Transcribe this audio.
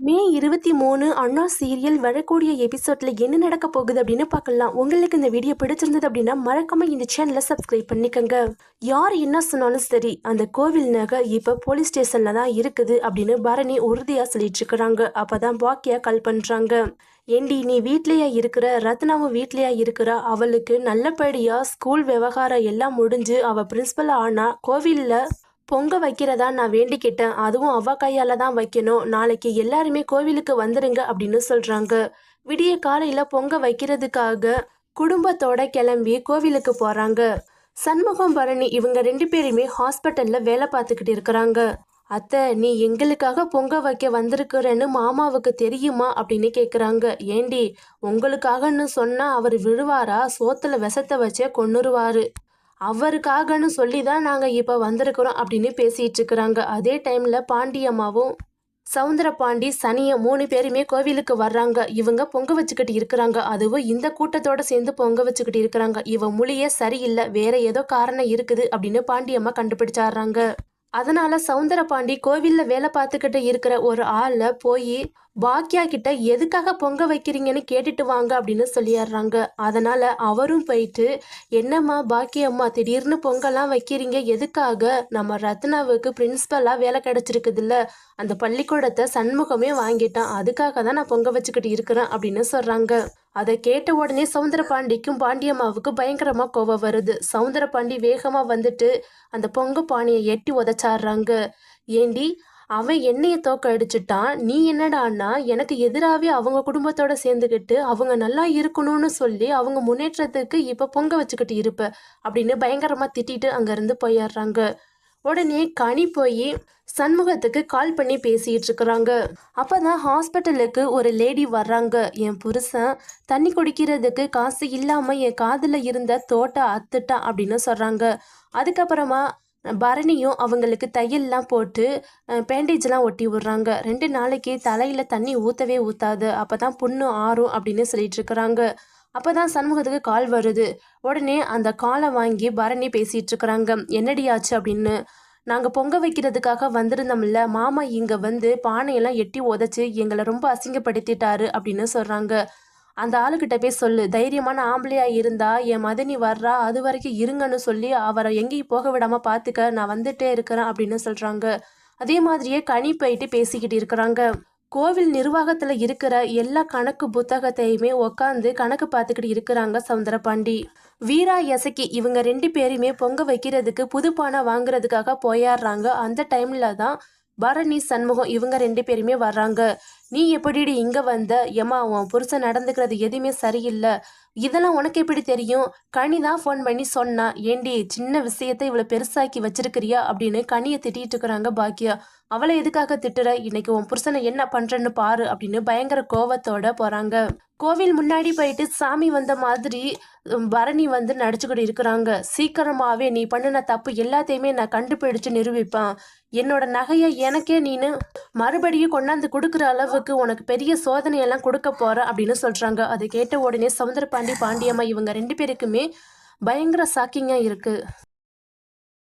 மே இருபத்தி மூணு அண்ணா சீரியல் வரக்கூடிய எபிசோட்ல என்ன நடக்க போகுது அப்படின்னு பார்க்கலாம். உங்களுக்கு இந்த வீடியோ பிடிச்சிருந்தது அப்படின்னா மறக்காம இந்த சேனலை சப்ஸ்கிரைப் பண்ணிக்கோங்க. யார் என்ன சொன்னாலும் சரி அந்த கோவில் நகை இப்போ போலீஸ் ஸ்டேஷன்ல தான் இருக்குது அப்படின்னு பரணி உறுதியா சொல்லிட்டு இருக்கிறாங்க. அப்பதான் பாக்கியா கால் பண்றாங்க. ஏண்டி நீ வீட்லயா இருக்கிற? ரத்னாவும் வீட்லயா இருக்கிற? அவளுக்கு நல்லபடியா ஸ்கூல் விவகாரம் எல்லாம் முடிஞ்சு அவ பிரின்சிபல் ஆனா கோவில்ல பொங்க வைக்கிறதா நான் வேண்டிக்கிட்டேன். அதுவும் அவ கையால தான் வைக்கணும். நாளைக்கு எல்லாருமே கோவிலுக்கு வந்துருங்க அப்படின்னு சொல்றாங்க. விடிய காலையில பொங்க வைக்கிறதுக்காக குடும்பத்தோட கிளம்பி கோவிலுக்கு போறாங்க. சண்முகம் பரணி இவங்க ரெண்டு பேருமே ஹாஸ்பிட்டல்ல வேலை பார்த்துக்கிட்டு இருக்கிறாங்க. அத்தை நீ எங்களுக்காக பொங்க வைக்க வந்திருக்கிறேன்னு மாமாவுக்கு தெரியுமா அப்படின்னு கேட்குறாங்க ஏண்டி உங்களுக்காகன்னு சொன்னால் அவர் விழுவாரா? சோத்துல விஷத்தை வச்சே கொன்னுருவாரு. அவருக்காகன்னு சொல்லி தான் நாங்கள் இப்போ வந்திருக்கிறோம் அப்படின்னு பேசிகிட்டு இருக்கிறாங்க அதே டைமில் பாண்டியம்மாவும் சவுந்தர பாண்டி சனிய மூணு பேருமே கோவிலுக்கு வர்றாங்க. இவங்க பொங்க வச்சுக்கிட்டு இருக்கிறாங்க. அதுவும் இந்த கூட்டத்தோட சேர்ந்து பொங்க வச்சுக்கிட்டு இருக்கிறாங்க. இவ மொழியே சரியில்லை. வேற ஏதோ காரணம் இருக்குது அப்படின்னு பாண்டியம்மா கண்டுபிடிச்சாடுறாங்க. அதனால சவுந்தரபாண்டி கோவில்ல வேலை பார்த்துக்கிட்டு இருக்கிற ஒரு ஆள போய் பாக்கியா கிட்ட எதுக்காக பொங்க வைக்கிறீங்கன்னு கேட்டுட்டு வாங்க அப்படின்னு சொல்லிடுறாங்க அதனால அவரும் போயிட்டு என்னம்மா பாக்கியம்மா திடீர்னு பொங்கலாம் வைக்கிறீங்க எதுக்காக? நம்ம ரத்னாவுக்கு பிரின்சிபலா வேலை கிடைச்சிருக்குதுல்ல. அந்த பள்ளிக்கூடத்தை சண்முகமே வாங்கிட்டான். அதுக்காக தான் நான் பொங்க வச்சுக்கிட்டு இருக்கிறேன் அப்படின்னு சொல்றாங்க. அதை கேட்ட உடனே சவுந்தர பாண்டிக்கும் பாண்டியம்மாவுக்கு பயங்கரமாக கோவம் வருது. சவுந்தர பாண்டி வந்துட்டு அந்த பொங்க பானையை எட்டி உதச்சாடுறாங்க ஏண்டி அவன் என்னைய தோக்க அடிச்சுட்டான். நீ என்னடான்னா எனக்கு எதிராகவே அவங்க குடும்பத்தோட சேர்ந்துக்கிட்டு அவங்க நல்லா இருக்கணும்னு சொல்லி அவங்க முன்னேற்றத்துக்கு இப்போ பொங்க வச்சுக்கிட்டு இருப்ப அப்படின்னு பயங்கரமாக திட்டிட்டு அங்கேருந்து போயிடுறாங்க உடனே கனி போய் சண்முகத்துக்கு கால் பண்ணி பேசிட்டு இருக்கிறாங்க அப்பதான் ஹாஸ்பிட்டலுக்கு ஒரு லேடி வர்றாங்க. என் புருஷன் தண்ணி குடிக்கிறதுக்கு காசு இல்லாம என் காதுல இருந்த தோட்ட அத்துட்டான் அப்படின்னு சொல்றாங்க. அதுக்கப்புறமா பரணியும் அவங்களுக்கு தையல்லாம் போட்டு பேண்டேஜ்லாம் ஒட்டி விடுறாங்க. ரெண்டு நாளைக்கு தலையில் தண்ணி ஊற்றவே ஊற்றாது அப்போ தான் புண்ணு ஆறும் அப்படின்னு சொல்லிட்டு இருக்கிறாங்க. அப்போ தான் சண்முகத்துக்கு கால் வருது. உடனே அந்த காலை வாங்கி பரணி பேசிகிட்டு இருக்கிறாங்க என்னடியாச்சு? அப்படின்னு. நாங்கள் பொங்க வைக்கிறதுக்காக வந்திருந்தோம்ல. மாமா இங்கே வந்து பானையெல்லாம் எட்டி உதச்சி எங்களை ரொம்ப அசிங்கப்படுத்திட்டாரு அப்படின்னு சொல்கிறாங்க அந்த ஆளுக்கிட்ட போய் சொல்லு. தைரியமான ஆம்பளையாக இருந்தா என் மதனி வர்றா அது வரைக்கும் இருங்கன்னு சொல்லி அவரை எங்கேயும் போக விடாமல் பார்த்துக்க நான் வந்துட்டே இருக்கிறேன் அப்படின்னு சொல்கிறாங்க அதே மாதிரியே கனி போயிட்டு பேசிக்கிட்டு இருக்கிறாங்க. கோவில் நிர்வாகத்துல இருக்கிற எல்லா கணக்கு புத்தகத்தையுமே உக்காந்து கணக்கு பார்த்துக்கிட்டு இருக்கிறாங்க சவுந்தரபாண்டி. வீரா எசக்கி இவங்க ரெண்டு பேருமே பொங்க வைக்கிறதுக்கு புது பானை வாங்குறதுக்காக போயாடுறாங்க. அந்த டைம்ல தான் பரணி சண்முகம் இவங்க ரெண்டு பேருமே வர்றாங்க. நீ எப்படிடி இங்க வந்த? ஏமா உன் புருஷன் நடந்துக்கிறது எதுவுமே சரியில்லை. இதெல்லாம் உனக்கு எப்படி தெரியும்? கனி தான் ஃபோன் பண்ணி சொன்னா ஏண்டி சின்ன விஷயத்த இவ்வளோ பெருசாக்கி வச்சிருக்கிறியா? அப்படின்னு கனியை திட்டிகிட்டு இருக்கிறாங்க பாக்கியா. அவளை எதுக்காக திட்டுற? இன்னைக்கு உன் புருஷனை என்ன பண்றன்னு பாரு அப்படின்னு பயங்கர கோவத்தோட போறாங்க. கோவில் முன்னாடி போயிட்டு சாமி வந்த மாதிரி பரணி வந்து நடிச்சுக்கிட்டு இருக்கிறாங்க. சீக்கிரமாவே நீ பண்ணின தப்பு எல்லாத்தையுமே நான் கண்டுபிடிச்சு நிரூபிப்பேன். என்னோட நகையை எனக்கே நீனு மறுபடியும் கொண்டாந்து கொடுக்குற அளவு அளவுக்கு உனக்கு பெரிய சோதனையெல்லாம் கொடுக்க போற அப்படின்னு சொல்றாங்க. அதை கேட்ட உடனே சவுந்தர பாண்டி பாண்டியம்மா இவங்க ரெண்டு பேருக்குமே பயங்கர ஷாக்கிங்காக இருக்குது